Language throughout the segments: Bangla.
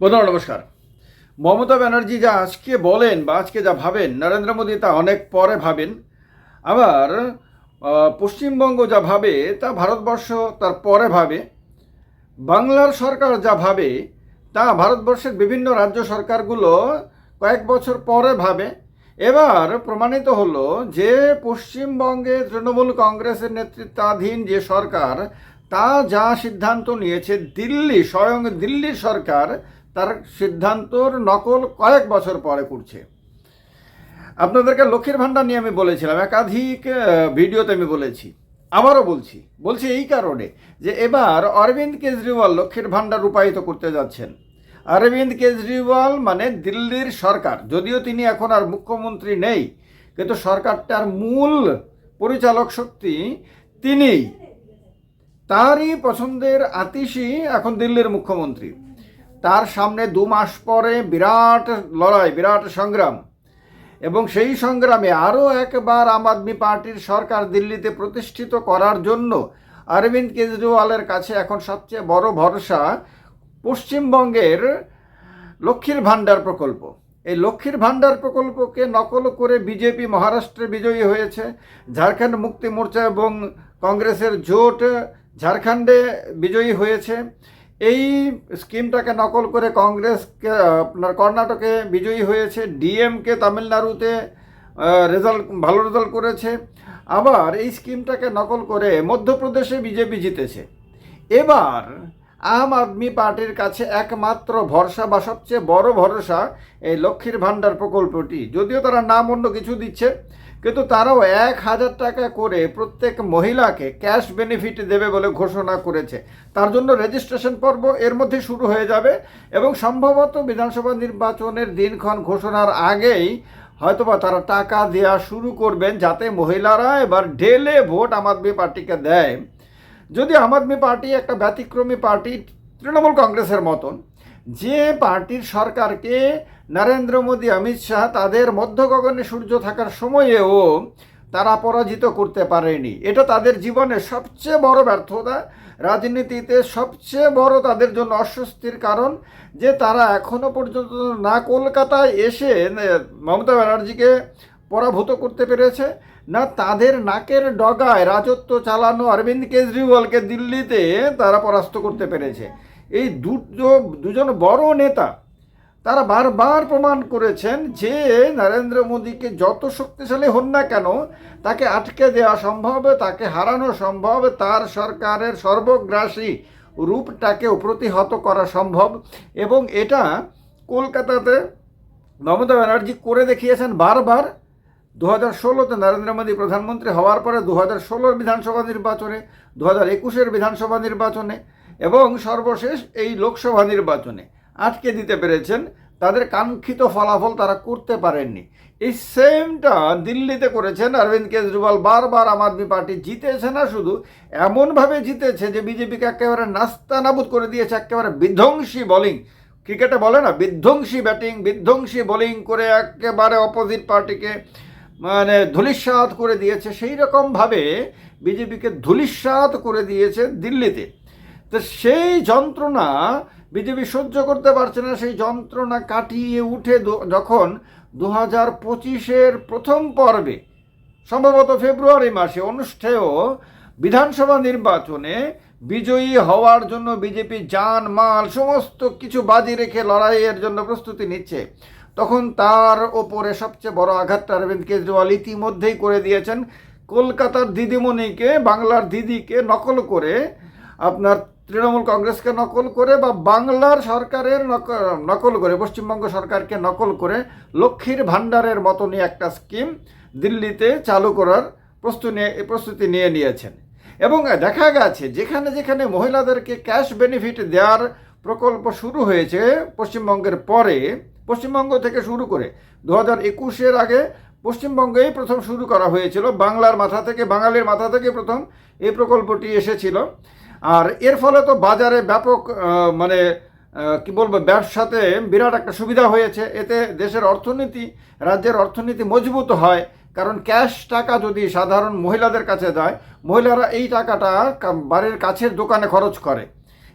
বন্ধুরা, নমস্কার। মমতা ব্যানার্জি যা আজকে বলেন বা আজকে যা ভাবেন, নরেন্দ্র মোদী তা অনেক পরে ভাবেন। আবার পশ্চিমবঙ্গ যা ভাবে, তা ভারতবর্ষ তার পরে ভাবে। বাংলার সরকার যা ভাবে, তা ভারতবর্ষের বিভিন্ন রাজ্য সরকারগুলো কয়েক বছর পরে ভাবে। এবার প্রমাণিত হলো যে, পশ্চিমবঙ্গে তৃণমূল কংগ্রেসের নেতৃত্বাধীন যে সরকার, তা যা সিদ্ধান্ত নিয়েছে, দিল্লি, স্বয়ং দিল্লি সরকার তার সিদ্ধান্তর নকল কয়েক বছর পরে করছে আপনাদেরকে লক্ষ্মীর ভাণ্ডার নিয়ে আমি বলেছিলাম, একাধিক ভিডিওতে আমি বলেছি, আবারও বলছি বলছি এই কারণে যে এবার অরবিন্দ কেজরিওয়াল লক্ষ্মীর ভাণ্ডার রূপায়িত করতে যাচ্ছেন। অরবিন্দ কেজরিওয়াল মানে দিল্লির সরকার, যদিও তিনি এখন আর মুখ্যমন্ত্রী নেই, কিন্তু সরকারটার মূল পরিচালক শক্তি তিনিই। তারই পছন্দের আতিশি এখন দিল্লির মুখ্যমন্ত্রী। তার সামনে দু মাস পরে বিরাট লড়াই, বিরাট সংগ্রাম। এবং সেই সংগ্রামে আরও একবার আম আদমি পার্টির সরকার দিল্লিতে প্রতিষ্ঠিত করার জন্য অরবিন্দ কেজরিওয়ালের কাছে এখন সবচেয়ে বড় ভরসা পশ্চিমবঙ্গের লক্ষ্মীর ভাণ্ডার প্রকল্প। এই লক্ষ্মীর ভাণ্ডার প্রকল্পকে নকল করে বিজেপি মহারাষ্ট্রে বিজয়ী হয়েছে। ঝাড়খণ্ড মুক্তি মোর্চা এবং কংগ্রেসের জোট ঝাড়খণ্ডে বিজয়ী হয়েছে। এই স্কিমটাকে নকল করে কংগ্রেসকে আপনার কর্ণাটকে বিজয়ী হয়েছে, ডিএমকে তামিলনাড়ুতে রেজাল্ট, ভালো রেজাল্ট করেছে। আবার এই স্কিমটাকে নকল করে মধ্যপ্রদেশে বিজেপি জিতেছে। এবার আম আদমি পার্টির কাছে একমাত্র ভরসা বা সবচেয়ে বড় ভরসা এই লক্ষ্মীর ভাণ্ডার প্রকল্পটি। যদিও তারা নাম অন্য কিছু দিচ্ছে কিন্তু তারাও এক হাজার টাকা করে প্রত্যেক মহিলাকে ক্যাশ বেনিফিট দেবে বলে ঘোষণা করেছে। তার জন্য রেজিস্ট্রেশন পর্ব এর মধ্যে শুরু হয়ে যাবে এবং সম্ভবত বিধানসভা নির্বাচনের দিনক্ষণ ঘোষণার আগেই হয়তোবা তারা টাকা দেওয়া শুরু করবেন যাতে মহিলারা এবার ঢেলে ভোট আম আদমি পার্টিকে দেয়। যদি আম আদমি পার্টি একটা ব্যতিক্রমী পার্টি, তৃণমূল কংগ্রেসের মতন যে পার্টির সরকারকে নরেন্দ্র মোদী, অমিত শাহ তাদের মধ্য গগনে সূর্য থাকার সময়েও তারা পরাজিত করতে পারেনি। এটা তাদের জীবনে সবচেয়ে বড় ব্যর্থতা। রাজনীতিতে সবচেয়ে বড় তাদের জন্য অস্বস্তির কারণ যে তারা এখনও পর্যন্ত না কলকাতায় এসে মমতা ব্যানার্জিকে পরাভূত করতে পেরেছে, না তাদের নাকের ডগায় রাজত্ব চালানো অরবিন্দ কেজরিওয়ালকে দিল্লিতে তারা পরাস্ত করতে পেরেছে। এই দুটো, দুজন বড় নেতা, তারা বারবার প্রমাণ করেছেন যে নরেন্দ্র মোদীকে যত শক্তিশালী হন না কেন, তাকে আটকে দেওয়া সম্ভব, তাকে হারানো সম্ভব, তার সরকারের সর্বগ্রাসী রূপটাকেও প্রতিহত করা সম্ভব। এবং এটা কলকাতাতে মমতা ব্যানার্জি করে দেখিয়েছেন বারবার। দু হাজার ষোলোতে নরেন্দ্র মোদী প্রধানমন্ত্রী হওয়ার পরে দু হাজার ষোলোর বিধানসভা নির্বাচনে দু হাজার একুশের বিধানসভা নির্বাচনে এবং সর্বশেষ এই লোকসভা নির্বাচনে আটকে দিতে পেরেছেন, তাদের কাঙ্ক্ষিত ফলাফল তারা করতে পারেননি। এই সেমটা দিল্লিতে করেছেন অরবিন্দ কেজরিওয়াল, বারবার আম আদমি পার্টি জিতেছে না শুধু, এমনভাবে জিতেছে যে বিজেপিকে একেবারে নাস্তানাবুদ করে দিয়েছে, একেবারে বিধ্বংসী বোলিং ক্রিকেটে বলে না, বিধ্বংসী ব্যাটিং বিধ্বংসী বোলিং করে একেবারে অপোজিট পার্টিকে মানে ধুলিস্বাদ করে দিয়েছে। সেই রকমভাবে বিজেপিকে ধুলিস্বাদ করে দিয়েছে দিল্লিতে। তো সেই যন্ত্রণা বিজেপি সহ্য করতে পারছে না, সেই যন্ত্রণা কাটিয়ে উঠে যখন দু হাজার পঁচিশের প্রথম পর্বে, সম্ভবত ফেব্রুয়ারি মাসে অনুষ্ঠেয় বিধানসভা নির্বাচনে বিজয়ী হওয়ার জন্য বিজেপি জান মাল, সমস্ত কিছু বাজি রেখে লড়াইয়ের জন্য প্রস্তুতি নিচ্ছে, তখন তার ওপরে সবচেয়ে বড় আঘাতটা অরবিন্দ কেজরিওয়াল ইতিমধ্যেই করে দিয়েছেন। কলকাতার দিদিমণিকে, বাংলার দিদিকে নকল করে আপনার তৃণমূল কংগ্রেসকে নকল করে বা বাংলার সরকারের নক- নকল করে, পশ্চিমবঙ্গ সরকারকে নকল করে লক্ষ্মীর ভাণ্ডারের মতনই একটা স্কিম দিল্লিতে চালু করার প্রস্তুতি নিয়ে নিয়েছেন। এবং দেখা গেছে, যেখানে যেখানে মহিলাদেরকে ক্যাশ বেনিফিট দেওয়ার প্রকল্প শুরু হয়েছে, পশ্চিমবঙ্গের পরে, পশ্চিমবঙ্গ থেকে শুরু করে, দু হাজার একুশের আগে পশ্চিমবঙ্গেই প্রথম শুরু করা হয়েছিল। বাংলার মাথা থেকে, বাঙালির মাথা থেকে প্রথম এই প্রকল্পটি এসেছিল। আর এর ফলে তো বাজারে ব্যাপক মানে কি বলব, ব্যবসাতে বিরাট একটা সুবিধা হয়েছে। এতে দেশের অর্থনীতি, রাজ্যের অর্থনীতি মজবুত হয়। কারণ ক্যাশ টাকা যদি সাধারণ মহিলাদের কাছে যায়, মহিলারা এই টাকাটা বাড়ির কাছের দোকানে খরচ করে।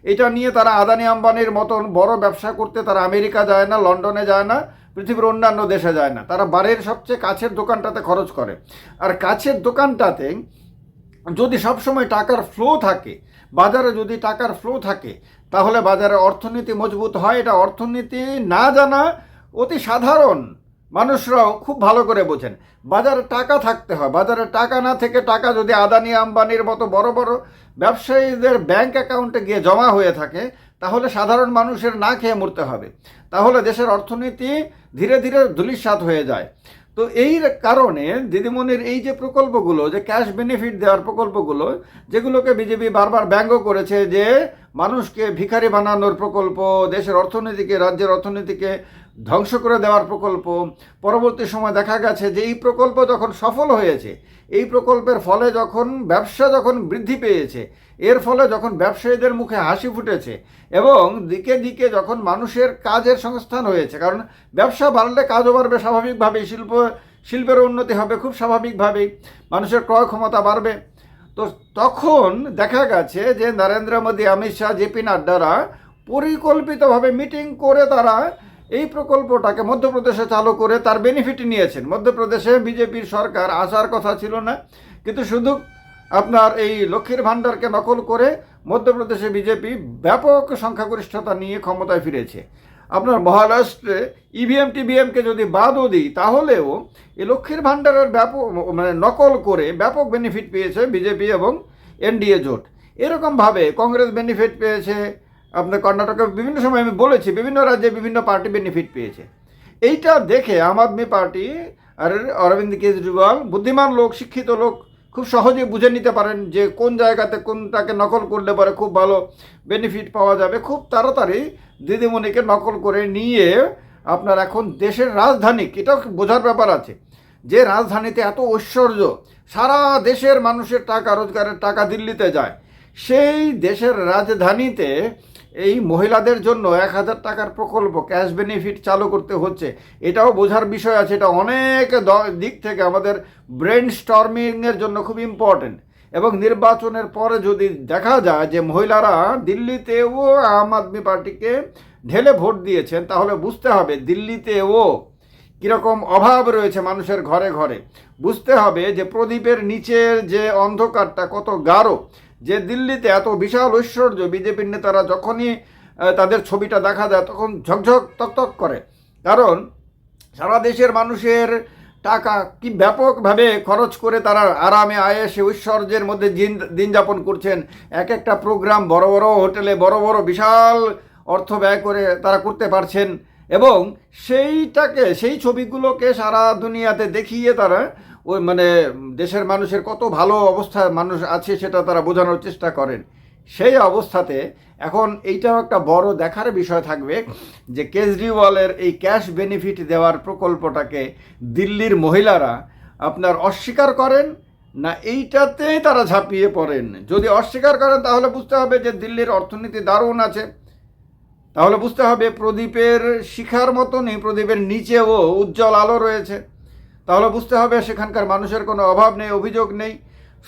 এটা নিয়ে তারা আদানি আম্বানির মতন বড় ব্যবসা করতে তারা আমেরিকা যায় না, লন্ডনে যায় না, পৃথিবীর অন্যান্য দেশে যায় না। তারা বাড়ির সবচেয়ে কাছের দোকানটাতে খরচ করে। আর কাছের দোকানটাতে যদি সবসময় টাকার ফ্লো থাকে বাজারে যদি টাকার ফ্লো থাকে, তাহলে বাজারে অর্থনীতি মজবুত হয়। এটা অর্থনীতি না জানা অতি সাধারণ। মানুষরাও খুব ভালো করে বোঝেন। বাজারে টাকা থাকতে হয়। বাজারে টাকা না থেকে টাকা যদি আদানি আম্বানির মতো বড় বড় ব্যবসায়ীদের ব্যাংক অ্যাকাউন্টে গিয়ে জমা হয়ে থাকে, তাহলে সাধারণ মানুষের না খেয়ে মরতে হবে। তাহলে দেশের অর্থনীতি ধীরে ধীরে ধুলিস্বাদ হয়ে যায়। তো এই কারণে দিদিমণির এই যে প্রকল্পগুলো, যে ক্যাশ বেনিফিট দেওয়ার প্রকল্পগুলো, যেগুলোকে বিজেপি বারবার ব্যঙ্গ করেছে যে মানুষকে ভিখারি বানানোর প্রকল্প, দেশের অর্থনীতিকে, রাজ্যের অর্থনীতিকে ধ্বংস করে দেওয়ার প্রকল্প। পরবর্তী সময় দেখা গেছে যে এই প্রকল্প যখন সফল হয়েছে, এই প্রকল্পের ফলে যখন ব্যবসা যখন বৃদ্ধি পেয়েছে, এর ফলে যখন ব্যবসায়ীদের মুখে হাসি ফুটেছে এবং দিকে দিকে যখন মানুষের কাজের সংস্থান হয়েছে, কারণ ব্যবসা বাড়লে কাজও বাড়বে স্বাভাবিকভাবেই, শিল্প, শিল্পের উন্নতি হবে খুব স্বাভাবিকভাবেই, মানুষের ক্রয় ক্ষমতা বাড়বে। তো তখন দেখা গেছে যে নরেন্দ্র মোদী, অমিত শাহ জেপি নাড্ডারা পরিকল্পিতভাবে মিটিং করে তারা এই প্রকল্পটাকে মধ্যপ্রদেশে চালু করে তার বেনিফিট নিয়েছেন। মধ্যপ্রদেশে বিজেপির সরকার আসার কথা ছিল না, কিন্তু শুধু আপনার এই লক্ষ্মীর ভাণ্ডারকে নকল করে মধ্যপ্রদেশে বিজেপি ব্যাপক সংখ্যাগরিষ্ঠতা নিয়ে ক্ষমতায় ফিরেছে। আপনার মহারাষ্ট্রে ইভিএম টিভিএমকে যদি বাদও দিই, তাহলেও এই লক্ষ্মীর ভাণ্ডারের ব্যাপক মানে নকল করে ব্যাপক বেনিফিট পেয়েছে বিজেপি এবং এনডিএ জোট। এরকমভাবে কংগ্রেস বেনিফিট পেয়েছে আপনার কর্ণাটকে বিভিন্ন সময় আমি বলেছি, বিভিন্ন রাজ্যে বিভিন্ন পার্টি বেনিফিট পেয়েছে। এইটা দেখে আম আদমি পার্টি আর অরবিন্দ কেজরিওয়াল বুদ্ধিমান লোক, শিক্ষিত লোক, খুব সহজে বুঝে নিতে পারেন যে কোন জায়গাতে কোনটাকে নকল করলে পরে খুব ভালো বেনিফিট পাওয়া যাবে। খুব তাড়াতাড়ি দিদিমণিকে নকল করে নিয়ে আপনার এখন দেশের রাজধানী, এটাও বোঝার ব্যাপার আছে, যে রাজধানীতে এত ঐশ্বর্য, সারা দেশের মানুষের টাকা, রোজগারের টাকা দিল্লিতে যায়, সেই দেশের রাজধানীতে এই মহিলাদের জন্য এক হাজার টাকার প্রকল্প ক্যাশ বেনিফিট চালু করতে হচ্ছে। এটাও বোঝার বিষয় আছে, এটা অনেক দিক থেকে আমাদের ব্রেন স্টর্মিংয়ের জন্য খুব ইম্পর্টেন্ট এবং নির্বাচনের পরে যদি দেখা যায় যে মহিলারা দিল্লিতেও আম আদমি পার্টিকে ঢেলে ভোট দিয়েছেন, তাহলে বুঝতে হবে দিল্লিতেও কীরকম অভাব রয়েছে মানুষের ঘরে ঘরে। বুঝতে হবে যে প্রদীপের নিচের যে অন্ধকারটা কত গাঢ় যে দিল্লিতে এত বিশাল ঐশ্বর্য বিজেপির নেতারা যখনই তাদের ছবিটা দেখা যায় তখন ঝকঝক তকতক করে। কারণ সারা দেশের মানুষের টাকা কি ব্যাপকভাবে খরচ করে তারা আরামে, আয়েসে, ঐশ্বর্যের মধ্যে দিন যাপন করছেন। এক একটা প্রোগ্রাম বড় বড় হোটেলে বড় বড় বিশাল অর্থ ব্যয় করে তারা করতে পারছেন। এবং সেইটাকে, সেই ছবিগুলোকে সারা দুনিয়াতে দেখিয়ে তারা ওই মানে দেশের মানুষের কত ভালো অবস্থায় মানুষ আছে সেটা তারা বোঝানোর চেষ্টা করেন। সেই অবস্থাতে এখন এইটাও একটা বড় দেখার বিষয় থাকবে যে কেজরিওয়ালের এই ক্যাশ বেনিফিট দেওয়ার প্রকল্পটাকে দিল্লির মহিলারা আপনার অস্বীকার করেন না এইটাতেই তারা ঝাঁপিয়ে পড়েন। যদি অস্বীকার করেন তাহলে বুঝতে হবে যে দিল্লির অর্থনীতি দারুণ আছে। তাহলে বুঝতে হবে প্রদীপের শিখার মতনই প্রদীপের নিচেও উজ্জ্বল আলো রয়েছে। তাহলে বুঝতে হবে সেখানকার মানুষের কোনো অভাব নেই, অভিযোগ নেই।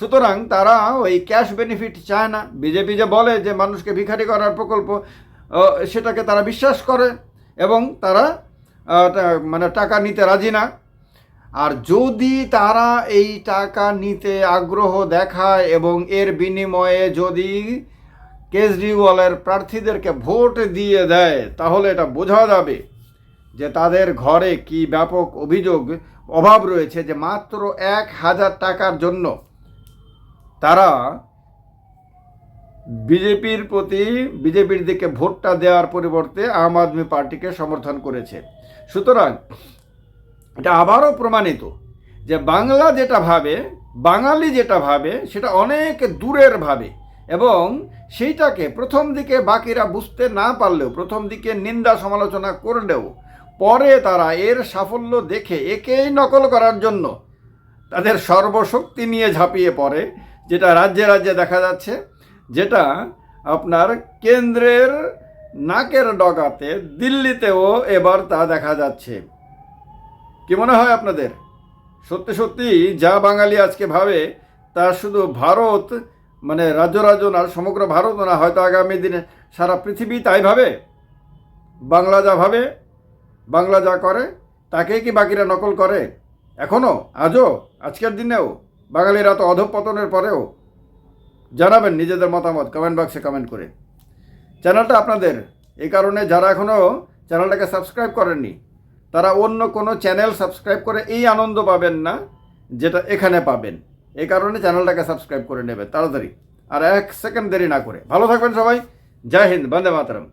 সুতরাং তারা ওই ক্যাশ বেনিফিট চায় না। বিজেপি যে বলে যে মানুষকে ভিখারি করার প্রকল্প সেটাকে তারা বিশ্বাস করে এবং তারা মানে টাকা নিতে রাজি না। আর যদি তারা এই টাকা নিতে আগ্রহ দেখায় এবং এর বিনিময়ে যদি কেজরিওয়ালের প্রার্থীদেরকে ভোট দিয়ে দেয়, তাহলে এটা বোঝা যাবে যে তাদের ঘরে কি ব্যাপক অভিযোগ অভাব রয়েছে যে মাত্র এক হাজার টাকার জন্য তারা বিজেপির প্রতি, বিজেপির দিকে ভোটটা দেওয়ার পরিবর্তে আম আদমি পার্টিকে সমর্থন করেছে। সুতরাং এটা আবারও প্রমাণিত যে বাংলা যেটা ভাবে, বাঙালি যেটা ভাবে, সেটা অনেক দূরের ভাবে এবং সেইটাকে প্রথম দিকে বাকিরা বুঝতে না পারলেও, প্রথম দিকে নিন্দা সমালোচনা করলেও পরে তারা এর সাফল্য দেখে একেই নকল করার জন্য তাদের সর্বশক্তি নিয়ে ঝাঁপিয়ে পড়ে, যেটা রাজ্যে রাজ্যে দেখা যাচ্ছে, যেটা আপনার কেন্দ্রের নাকের ডগাতে দিল্লিতেও এবার তা দেখা যাচ্ছে। কি মনে হয় আপনাদের? সত্যি সত্যি যা বাঙালি আজকে ভাবে, তা শুধু ভারত মানে রাজ্য রাজ্য না, সমগ্র ভারত না, হয়তো আগামী দিনে সারা পৃথিবী তাই ভাবে? বাংলা যা ভাবে বাংলা যা করে, তাকেই কি বাকিরা নকল করে? এখনও আজও? আজকের দিনেও? বাঙালিরা তো অধঃপতনের পরেও? জানাবেন নিজেদের মতামত কমেন্ট বক্সে কমেন্ট করে। চ্যানেলটা আপনাদের। এই কারণে যারা এখনও চ্যানেলটাকে সাবস্ক্রাইব করেননি, তারা অন্য কোনো চ্যানেল সাবস্ক্রাইব করে এই আনন্দ পাবেন না যেটা এখানে পাবেন। এই কারণে চ্যানেলটাকে সাবস্ক্রাইব করে নেবেন, তাড়াতাড়ি। আর এক সেকেন্ড দেরি না করে। ভালো থাকবেন সবাই। জয় হিন্দ, বন্দে মাতরম।